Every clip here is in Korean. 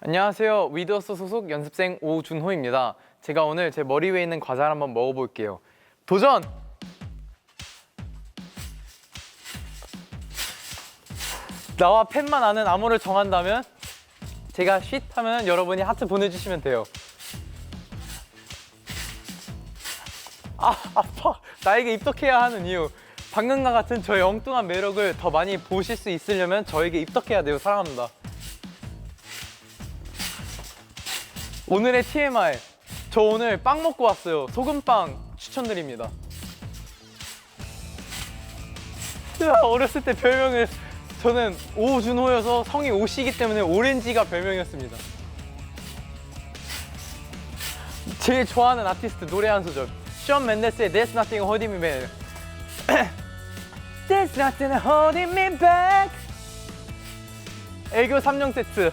안녕하세요. 위드어스 소속 연습생 오준호입니다. 제가 오늘 제 머리 위에 있는 과자를 한번 먹어볼게요. 도전! 나와 팬만 아는 암호를 정한다면 제가 쉿 하면 여러분이 하트 보내주시면 돼요. 아, 아파. 나에게 입덕해야 하는 이유. 방금과 같은 저의 엉뚱한 매력을 더 많이 보실 수 있으려면 저에게 입덕해야 돼요. 사랑합니다. 오늘의 TMI. 저 오늘 빵 먹고 왔어요. 소금빵 추천드립니다. 어렸을 때 별명을 저는 오준호여서 성이 오시기 때문에 오렌지가 별명이었습니다. 제일 좋아하는 아티스트 노래 한 소절. 션 맨데스의 There's Nothing Holding Me Back. There's nothing holding me back. 애교 3종 세트.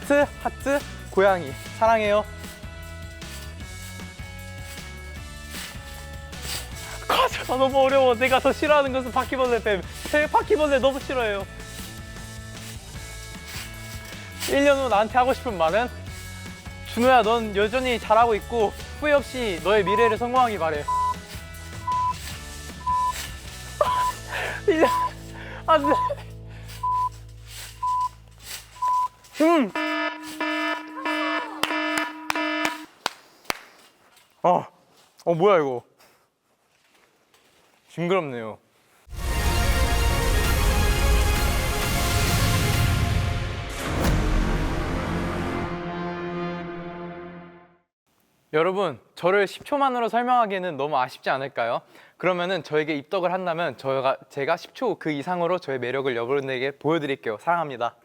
하트, 하트, 고양이. 사랑해요. 과자가 너무 어려워. 내가 더 싫어하는 것은 바퀴벌레 뱀. 제 바퀴벌레 너무 싫어해요. 1년 후 나한테 하고 싶은 말은? 준호야, 넌 여전히 잘하고 있고 후회 없이 너의 미래를 성공하기 바래. 1년 안 돼. 음. 아, 어 뭐야 이거? 징그럽네요. 여러분, 저를 10초만으로 설명하기에는 너무 아쉽지 않을까요? 그러면은 저에게 입덕을 한다면 저가 제가 10초 그 이상으로 저의 매력을 여러분에게 보여드릴게요. 사랑합니다.